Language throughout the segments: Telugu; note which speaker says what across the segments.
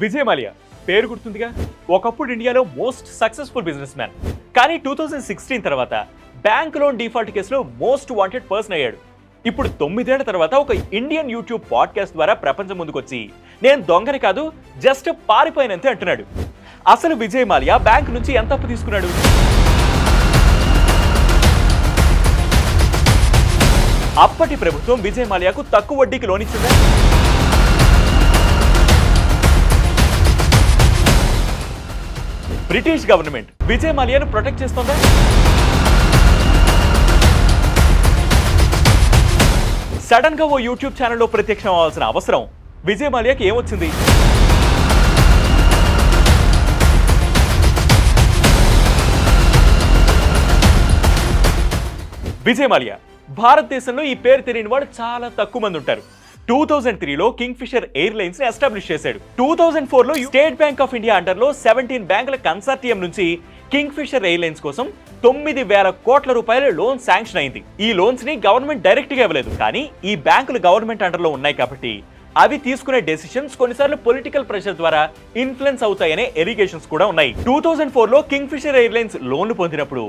Speaker 1: విజయ్ మాలియా. పేరు గుర్తుందిగా? ఒకప్పుడు ఇండియాలో మోస్ట్ సక్సెస్ఫుల్ బిజినెస్ మ్యాన్. కానీ టూ థౌజండ్ సిక్స్టీన్ తర్వాత బ్యాంక్ లోన్ డిఫాల్ట్ కేసులో మోస్ట్ వాంటెడ్ పర్సన్ అయ్యాడు. ఇప్పుడు తొమ్మిదేళ్ళ తర్వాత ఒక ఇండియన్ యూట్యూబ్ పాడ్కాస్ట్ ద్వారా ప్రపంచం ముందుకొచ్చి నేను దొంగని కాదు జస్ట్ పారిపోయినంతే అంటున్నాడు. అసలు విజయ్ మాల్యా బ్యాంక్ నుంచి ఎంత అప్పు తీసుకున్నాడు? అప్పటి ప్రభుత్వం విజయ్ మాల్యాకు తక్కువ వడ్డీకి లోన్ ఇచ్చిందా? British government. విజయ్ మాలియాను ప్రొటెక్ట్ చేస్తుందా? సడన్గా ఓ యూట్యూబ్ ఛానల్లో ప్రత్యక్షం అవ్వాల్సిన అవసరం. విజయ్ మాలియాకి ఏమొచ్చింది? విజయ్ మాలియా భారతదేశంలో ఈ పేరు తెలియని వాడు చాలా తక్కువ మంది ఉంటారు. టూ థౌజండ్ త్రీలో కింగ్ ఫిషర్ ఎయిర్లైన్స్ని ఎస్టాబ్లిష్ చేశాడు. టూ థౌజండ్ ఫోర్లో స్టేట్ బ్యాంక్ ఆఫ్ ఇండియా అండర్లో సెవెంటీన్ బ్యాంకుల కన్సార్టియం నుంచి కింగ్ ఫిషర్ ఎయిర్లైన్స్ కోసం తొమ్మిది వేల కోట్ల రూపాయల లోన్ శాంక్షన్ అయింది. ఈ లోన్స్ని గవర్నమెంట్ డైరెక్ట్గా ఇవ్వలేదు. కానీ ఈ బ్యాంకులు గవర్నమెంట్ అండర్లో ఉన్నాయి కాబట్టి అవి తీసుకునే డెసిషన్స్ కొన్నిసార్లు పొలిటికల్ ప్రెషర్ ద్వారా ఇన్ఫ్లుయెన్స్ అవుతాయనే ఎలిగేషన్స్ కూడా ఉన్నాయి. టూ థౌజండ్ ఫోర్లో కింగ్ ఫిషర్ ఎయిర్లైన్స్ లోన్లు పొందినప్పుడు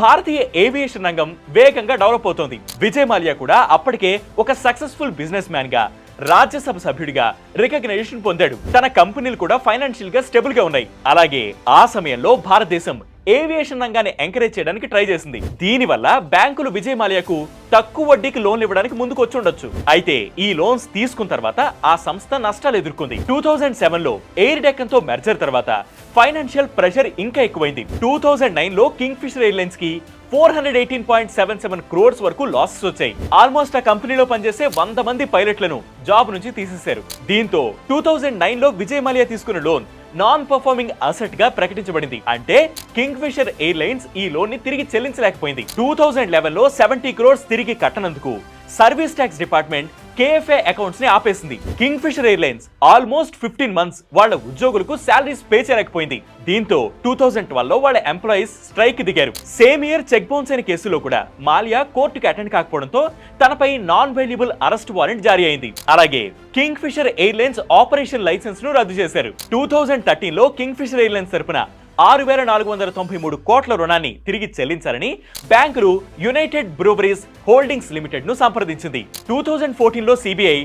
Speaker 1: భారతీయ ఏవియేషన్ రంగం వేగంగా డెవలప్ అవుతోంది. విజయ్ మాల్యా కూడా అప్పటికే ఒక సక్సెస్ఫుల్ బిజినెస్ మ్యాన్గా రాజ్యసభ సభ్యుడిగా రికగ్నైజేషన్ పొందాడు. తన కంపెనీలు కూడా ఫైనాన్షియల్గా స్టేబుల్గా ఉన్నాయి. అలాగే ఆ సమయంలో భారతదేశం ఏవియేషన్ రంగాన్ని ఎంకరేజ్ చేయడానికి ట్రై చేసింది. దీనివల్ల బ్యాంకులు విజయ్ మాల్యాకు తక్కువ వడ్డీకి లోన్లు ఇవ్వడానికి ముందుకు వచ్చి ఉండొచ్చు అయితే ఈ లోన్స్ తీసుకున్న తర్వాత ఆ సంస్థ నష్టాలు ఎదుర్కొంది. టూ థౌజండ్ సెవెన్లో ఎయిర్ డెక్కన్తో మెర్జర్ తర్వాత ఫైనాన్షియల్ ప్రెషర్ ఇంకా ఎక్కువైంది. టూ థౌజండ్ నైన్లో Kingfisher ఎయిర్లైన్స్కి four hundred eighteen point seven seven crores వరకు లాసెస్ వచ్చాయి. ఆల్మోస్ట్ ఆ కంపెనీలో పనిచేసే వంద మంది పైలట్లను జాబ్ నుంచి తీసేశారు. దీంతో టూ థౌజండ్ నైన్లో విజయ్ మాల్యా తీసుకున్న లోన్ నాన్ పర్ఫార్మింగ్ అసెట్గా ప్రకటించబడింది. అంటే కింగ్ ఫిషర్ ఎయిర్లైన్స్ ఈ లోన్ని తిరిగి చెల్లించలేకపోయింది. టూ థౌజండ్ లెవెన్లో సెవెంటీ క్రోర్స్ తిరిగి కట్టనందుకు. సర్వీస్ ట్యాక్స్ డిపార్ట్మెంట్ కేఎఫ్ఏ అకౌంట్స్ని ఆపేసింది. Kingfisher airlines almost fifteen months వాళ్ళ ఉద్యోగులకు శాలరీస్ పే చేయలేకపోయింది. దీంతో టూ థౌజండ్ ట్వెల్వ్లో వాళ్ళ ఎంప్లాయీస్ స్ట్రైక్ దిగారు. సేమ్ ఇయర్ చెక్ బౌన్స్ అయిన కేసులో కూడా మాల్యా కోర్టుకి అటెండ్ కాకపోవడంతో తనపై నాన్ వైల్యబుల్ అరెస్ట్ వారెంట్ జారీ అయింది. అలాగే కింగ్ ఫిషర్ ఎయిర్లైన్స్ ఆపరేషన్ లైసెన్స్ను రద్దు చేశారు. టూ థౌజండ్ థర్టీన్లో కింగ్ ఫిషర్ ఎయిర్లైన్స్ తరపున ఆరు వేల నాలుగు వందల తొంభై మూడు కోట్ల రుణాన్ని తిరిగి చెల్లించాలని బ్యాంకులు యునైటెడ్ బ్రూవరీస్ హోల్డింగ్స్ లిమిటెడ్ను సంప్రదించింది. టూ థౌజండ్ ఫోర్టీన్లో సిబిఐ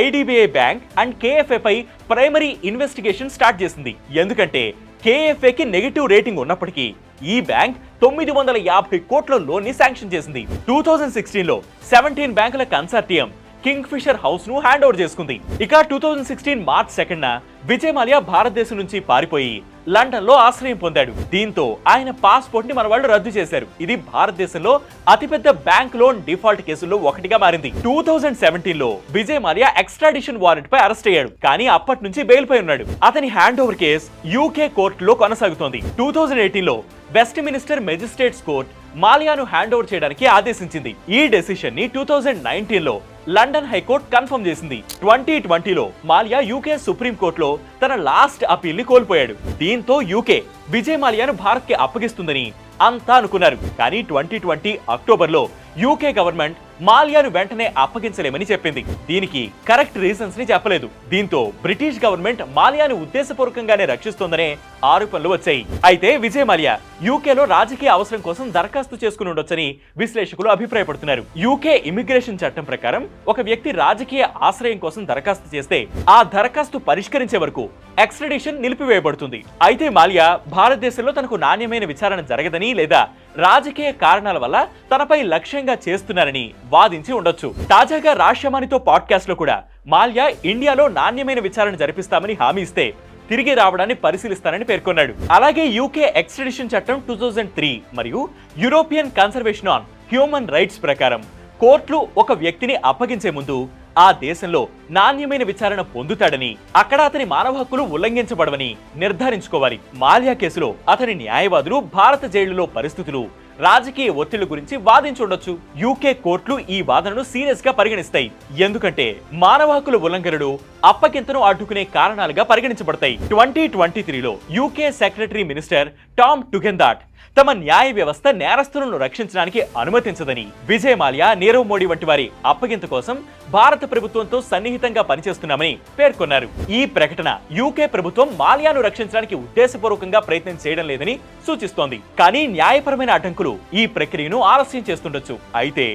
Speaker 1: ఐడిబిఐ బ్యాంక్ అండ్ కేఎఫ్ఏపై ప్రైమరీ ఇన్వెస్టిగేషన్ స్టార్ట్ చేసింది. ఎందుకంటే కేఎఫ్ఏకి నెగిటివ్ రేటింగ్ ఉన్నప్పటికీ ఈ బ్యాంక్ తొమ్మిది వందల యాభై కోట్ల లోన్ని శాంక్షన్ చేసింది. టూ థౌజండ్ సిక్స్టీన్లో సెవెంటీన్ బ్యాంకుల కన్సార్టియం కింగ్ ఫిషర్ హౌస్ను హ్యాండ్ ఓవర్ చేసుకుంది. ఇక two thousand sixteen March second Vijay Mallya భారతదేశం నుంచి పారిపోయి లండన్లో ఆశ్రయం పొందాడు. దీంతో ఆయన పాస్పోర్ట్ని మన వాళ్ళు రద్దు చేశారు. ఇది భారతదేశంలో అతిపెద్ద బ్యాంక్ లోన్ డిఫాల్ట్ కేసుల్లో ఒకటిగా మారింది. టూ థౌజండ్ సెవెంటీన్లో విజయ్ మాల్యా ఎక్స్ట్రాడిషన్ వారెంట్ పై అరెస్ట్ అయ్యాడు. కానీ అప్పటి నుంచి బెయిల్ పై ఉన్నాడు. అతని హ్యాండ్ ఓవర్ కేసు యూకే కోర్టులో కొనసాగుతోంది. టూ థౌజండ్ ఎయిటీన్లో వెస్ట్ మినిస్టర్ మెజిస్ట్రేట్స్ కోర్ట్ మాలియాను హ్యాండ్ ఓవర్ చేయడానికి ఆదేశించింది. ఈ డెసిషన్ని టూ థౌజండ్ నైన్టీన్లో లండన్ హైకోర్టు కన్ఫర్మ్ చేసింది. ట్వంటీ ట్వంటీలో మాలియా యూకే సుప్రీం కోర్టులో తన లాస్ట్ అపీల్ని కోల్పోయాడు. దీంతో యూకే విజయ్ మాలియాను భారత్కి అప్పగిస్తుందని అంతా అనుకున్నారు. కానీ ట్వంటీ ట్వంటీ అక్టోబర్లో యూకే గవర్నమెంట్ మాల్యాను వెంటనే అప్పగించలేమని చెప్పింది. దీనికి కరెక్ట్ రీజన్స్ని చెప్పలేదు. దీంతో బ్రిటిష్ గవర్నమెంట్ మాల్యాను ఉద్దేశపూర్వకంగానే రక్షిస్తోందనే ఆరోపణలు వచ్చాయి. అయితే విజయ్ మాల్యా యూకేలో రాజకీయ అవసరం కోసం దరఖాస్తు చేసుకుని ఉండొచ్చని విశ్లేషకులు అభిప్రాయపడుతున్నారు. యూకే ఇమిగ్రేషన్ చట్టం ప్రకారం ఒక వ్యక్తి రాజకీయ ఆశ్రయం కోసం దరఖాస్తు చేస్తే ఆ దరఖాస్తు పరిష్కరించే వరకు ఎక్స్ట్రడిషన్ నిలిపివేయబడుతుంది. అయితే మాల్యా భారతదేశంలో తనకు నాణ్యమైన విచారణ జరగదని లేదా రాజకీయ కారణాల వల్ల తనపై లక్ష్యంగా చేస్తున్నారని వాదించి ఉండొచ్చు. తాజాగా రాష్ట్రమానితో పాడ్కాస్ట్లో కూడా మాల్యా ఇండియాలో నాణ్యమైన విచారణ జరిపిస్తామని హామీ ఇస్తే తిరిగి రావడాన్ని పరిశీలిస్తానని పేర్కొన్నాడు. అలాగే యూకే ఎక్స్ట్రడిషన్ చట్టం టూ థౌజండ్ త్రీ మరియు European conservation on human rights ప్రకారం కోర్టులు ఒక వ్యక్తిని అప్పగించే ముందు ఆ దేశంలో నాణ్యమైన విచారణ పొందుతాడని అక్కడ అతని మానవ హక్కులు ఉల్లంఘించబడవని నిర్ధారించుకోవాలి. మాల్యా కేసులో అతని న్యాయవాదులు భారత జైలులో పరిస్థితులు రాజకీయ ఒత్తిళ్ళ గురించి వాదించుండొచ్చు. యూకే కోర్టులు ఈ వాదనను సీరియస్గా పరిగణిస్తాయి. ఎందుకంటే మానవ హక్కుల ఉల్లంఘనలు అప్పగింతను అడ్డుకునే కారణాలుగా పరిగణించబడతాయి. ట్వంటీ ట్వంటీ త్రీలో UK secretary minister Tom Tugendhat తమ న్యాయ వ్యవస్థ నేరస్తులను రక్షించడానికి అనుమతించదని విజయ్ మాల్యా నీరవ్ మోడీ వంటి వారి అప్పగింత కోసం భారత ప్రభుత్వంతో సన్నిహితంగా పనిచేస్తున్నామని పేర్కొన్నారు. ఈ ప్రకటన యూకే ప్రభుత్వం మాల్యాను రక్షించడానికి ఉద్దేశపూర్వకంగా ప్రయత్నం చేయడం లేదని సూచిస్తోంది. కానీ న్యాయపరమైన అడ్డంకులు ఈ ప్రక్రియను ఆలస్యం చేస్తుండొచ్చు. అయితే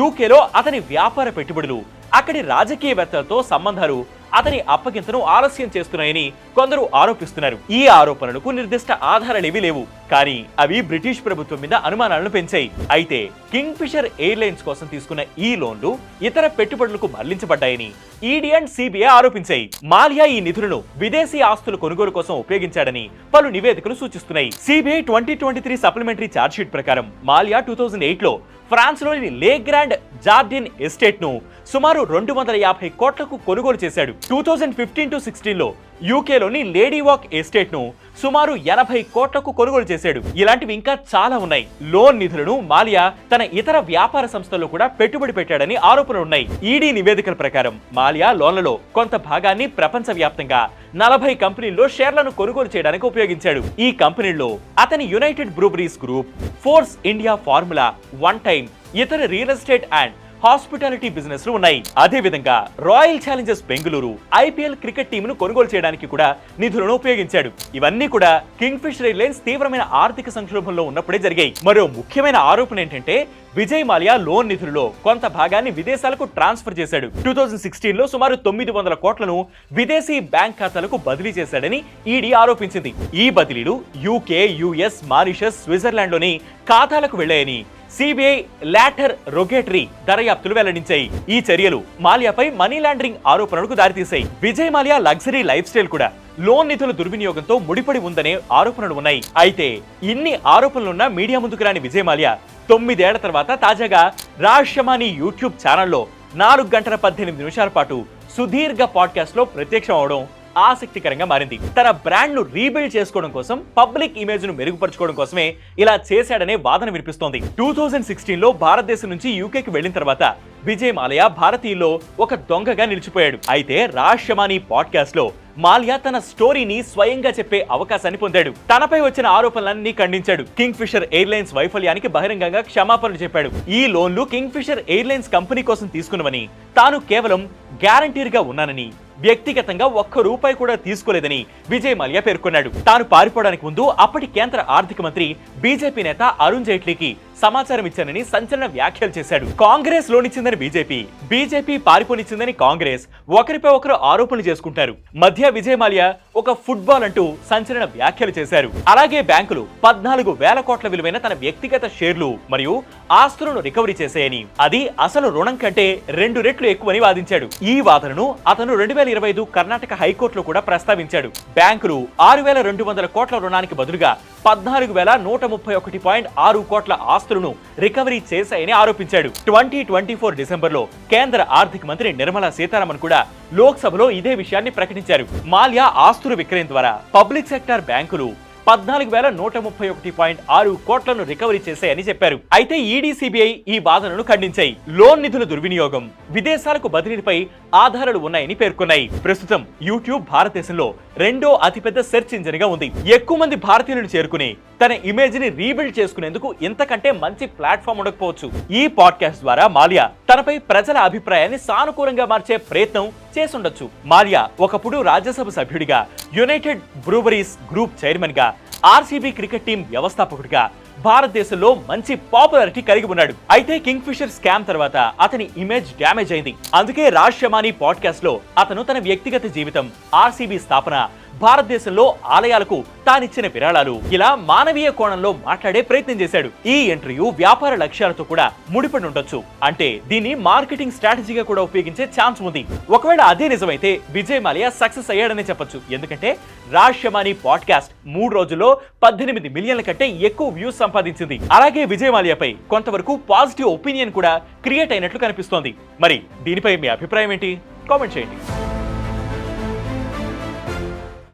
Speaker 1: యూకేలో అతని వ్యాపార పెట్టుబడులు అక్కడి రాజకీయవేత్తలతో సంబంధాలు అతని అప్పగింతను ఆలస్యం చేస్తున్నాయని కొందరు ఆరోపిస్తున్నారు. ఈ ఆరోపణలకు నిర్దిష్ట ఆధారాలేవీ లేవు. కానీ అవి బ్రిటిష్ ప్రభుత్వం మీద అనుమానాలను పెంచాయి. అయితే కింగ్ ఫిషర్ ఎయిర్లైన్స్ కోసం తీసుకున్న ఈ లోన్లు ఇతర పెట్టుబడులకు మళ్ళించబడ్డాయని ఈడీ అండ్ సిబిఐ ఆరోపించాయి. మాల్యా ఈ నిధులను విదేశీ ఆస్తుల కొనుగోలు కోసం ఉపయోగించాడని పలు నివేదికలు సూచిస్తున్నాయి. CBI twenty twenty three supplementary charge sheet ప్రకారం మాల్యా టూ థౌజండ్ ఎయిట్లో ఫ్రాన్స్లోని లే గ్రాండ్ జార్డిన్ ఎస్టేట్ను సుమారు రెండు వందల యాభై కోట్లకు కొనుగోలు చేశాడు. టూ థౌజండ్ ఫిఫ్టీన్ టు సిక్స్టీన్లో యూకేలోని లేడీ వాక్ ఎస్టేట్ను సుమారు ఎనభై కోట్లకు కొనుగోలు చేశాడు. ఇలాంటివి ఇంకా చాలా ఉన్నాయి. లోన్ నిధులను మాలియా తన ఇతర వ్యాపార సంస్థల్లో కూడా పెట్టుబడి పెట్టాడని ఆరోపణలు ఉన్నాయి. ఈడీ నివేదికల ప్రకారం మాలియా లోన్లలో కొంత భాగాన్ని ప్రపంచవ్యాప్తంగా నలభై కంపెనీల్లో షేర్లను కొనుగోలు చేయడానికి ఉపయోగించాడు. ఈ కంపెనీల్లో అతని United Breweries group Force India Formula One time ఇతర రియల్ ఎస్టేట్ అండ్ హాస్పిటాలిటీ బిజినెస్లు ఉన్నాయి. అదే విధంగా Royal Challengers Bengaluru IPL cricket టీంను కొనుగోలు చేయడానికి కూడా నిధులను ఉపయోగించాడు. ఇవన్నీ కూడా కింగ్ ఫిష్ ఎయిర్లైన్స్ తీవ్రమైన ఆర్థిక సంక్షోభంలో ఉన్నప్పుడే జరిగాయి. మరో ముఖ్యమైన ఆరోపణ ఏంటంటే విజయ్ మాల్యా లోన్ నిధులలో కొంత భాగాన్ని విదేశాలకు ట్రాన్స్ఫర్ చేశాడు. టూ థౌజండ్ సిక్స్టీన్లో సుమారు తొమ్మిది వందల కోట్లను విదేశీ బ్యాంక్ ఖాతాలకు బదిలీ చేశాడని ఈడీ ఆరోపించింది. ఈ బదిలీలు యూకే యుఎస్ మారిషస్ స్విట్జర్లాండ్లోని ఖాతాలకు వెళ్ళాయని సిబిఐ లాటర్ రొగేటరీ దర్యాప్తులు వెల్లడించాయి. ఈ చర్యలు మాల్యాపై మనీ లాండరింగ్ ఆరోపణలకు దారితీశాయి. Vijay Mallya luxury life style కూడా లోన్ నిధుల దుర్వినియోగంతో ముడిపడి ఉందనే ఆరోపణలు ఉన్నాయి. అయితే ఇన్ని ఆరోపణలున్న మీడియా ముందుకు రాని విజయ్ మాల్యా తొమ్మిదేళ్ళ తర్వాత తాజాగా రాష్యమాని యూట్యూబ్ ఛానల్లో నాలుగు గంటల పద్దెనిమిది నిమిషాల పాటు సుదీర్ఘ పాడ్కాస్ట్లో ప్రత్యక్షం అవడం ఆసక్తికరంగా మారింది. తన బ్రాండ్ను రీబిల్డ్ చేసుకోవడం కోసం పబ్లిక్ ఇమేజ్ను మెరుగుపరచుకోవడం కోసమే ఇలా చేశాడనే వాదన వినిపిస్తోంది. టూ థౌజండ్ సిక్స్టీన్లో భారతదేశం నుంచి యూకేకి వెళ్ళిన తర్వాత విజయ్ మాలయా భారతీయుల్లో ఒక దొంగగా నిలిచిపోయాడు. అయితే రాష్యమాని పాడ్కాస్ట్లో మాల్యా తన స్టోరీని స్వయంగా చెప్పే అవకాశాన్ని పొందాడు. తనపై వచ్చిన ఆరోపణలన్నీ ఖండించాడు. కింగ్ ఫిషర్ ఎయిర్లైన్స్ వైఫల్యానికి బహిరంగంగా క్షమాపణలు చెప్పాడు. ఈ లోన్లు కింగ్ ఫిషర్ ఎయిర్లైన్స్ కంపెనీ కోసం తీసుకున్నవని తాను కేవలం గ్యారంటీర్గా ఉన్నానని వ్యక్తిగతంగా ఒక్క రూపాయి కూడా తీసుకోలేదని విజయ్ మల్యా పేర్కొన్నాడు. తాను పారిపోవడానికి ముందు అప్పటి కేంద్ర ఆర్థిక మంత్రి బీజేపీ నేత అరుణ్ జైట్లీకి సమాచారం ఇచ్చానని సంచలన వ్యాఖ్యలు చేశాడు. కాంగ్రెస్ లోనిచ్చిందని బీజేపీ బీజేపీ పారిపోనిచ్చిందని కాంగ్రెస్ ఒకరిపై ఒకరు ఆరోపణలు చేసుకుంటారు. మధ్య విజయ్ మాల్యా ఒక ఫుట్బాల్ అంటూ సంచలన వ్యాఖ్యలు చేశారు. అలాగే బ్యాంకులు పద్నాలుగు వేల కోట్ల విలువైన తన వ్యక్తిగత షేర్లు మరియు ఆస్తులను రికవరీ చేశాయని అది అసలు రుణం కంటే రెండు రెట్లు ఎక్కువని వాదించాడు. ఈ వాదనను అతను రెండు వేల ఇరవై ఐదు కర్ణాటక హైకోర్టులో కూడా ప్రస్తావించాడు. బ్యాంకులు ఆరు వేల రెండు వందల కోట్ల రుణానికి బదులుగా పద్నాలుగు వేల నూట ముప్పై ఒకటి పాయింట్ ఆరు కోట్ల ఆస్తులను రికవరీ చేశాయని ఆరోపించాడు. ట్వంటీ ట్వంటీ ఫోర్ డిసెంబర్లో కేంద్ర ఆర్థిక మంత్రి నిర్మలా సీతారామన్ కూడా లోక్సభలో ఇదే విషయాన్ని ప్రకటించారు. మాల్యా ఆస్తుల విక్రయం ద్వారా పబ్లిక్ సెక్టార్ బ్యాంకులు పద్నాలుగు వేల నూట ముప్పై ఒకటి పాయింట్ ఆరు కోట్లను రికవరీ చేశాయని చెప్పారు. అయితే ఈడీ సిబిఐ ఈ వాదనను ఖండించాయి. లోన్ నిధుల దుర్వినియోగం విదేశాలకు బదిలీపై ఆధారాలు ఉన్నాయని పేర్కొన్నాయి. ప్రస్తుతం యూట్యూబ్ భారతదేశంలో రెండో అతిపెద్ద సెర్చ్ ఇంజిన్గా ఉంది. ఎక్కువ మంది భారతీయులను చేరుకుని తన ఇమేజ్ని రీబిల్డ్ చేసుకునేందుకు ఇంతకంటే మంచి ప్లాట్ఫామ్ ఉండకపోవచ్చు. ఈ పాడ్కాస్ట్ ద్వారా మాలియా తనపై ప్రజల అభిప్రాయాన్ని సానుకూలంగా మార్చే ప్రయత్నం చేసుండొచ్చు మాల్యా ఒకప్పుడు రాజ్యసభ సభ్యుడిగా యునైటెడ్ బ్రూవరీస్ గ్రూప్ చైర్మన్గా ఆర్సీబీ క్రికెట్ టీం వ్యవస్థాపకుడిగా భారతదేశంలో మంచి పాపులారిటీ కలిగి ఉన్నాడు. అయితే కింగ్ ఫిషర్ స్కామ్ తర్వాత అతని ఇమేజ్ డ్యామేజ్ అయింది. అందుకే రాజ్ పాడ్కాస్ట్లో అతను తన వ్యక్తిగత జీవితం ఆర్సీబీ స్థాపన భారతదేశంలో ఆలయాలకు తానిచ్చిన విరాళాలు. ఇలా మానవీయ కోణంలో మాట్లాడే ప్రయత్నం చేశాడు. ఈ ఇంటర్వ్యూ వ్యాపార లక్ష్యాలతో కూడా ముడిపడి ఉండొచ్చు. అంటే దీన్ని మార్కెటింగ్ స్ట్రాటజీగా కూడా ఉపయోగించే ఛాన్స్ ఉంది. ఒకవేళ అదే నిజమైతే విజయ్ మాలియా సక్సెస్ అయ్యాడనే చెప్పొచ్చు. ఎందుకంటే రాజ్ పాడ్కాస్ట్ మూడు రోజుల్లో పద్దెనిమిది మిలియన్ల కంటే ఎక్కువ వ్యూస్ సంపాదించింది. అలాగే విజయ్ మాలియాపై కొంతవరకు పాజిటివ్ ఒపీనియన్ కూడా క్రియేట్ అయినట్లు కనిపిస్తోంది. మరి దీనిపై మీ అభిప్రాయం ఏంటి? కామెంట్ చేయండి.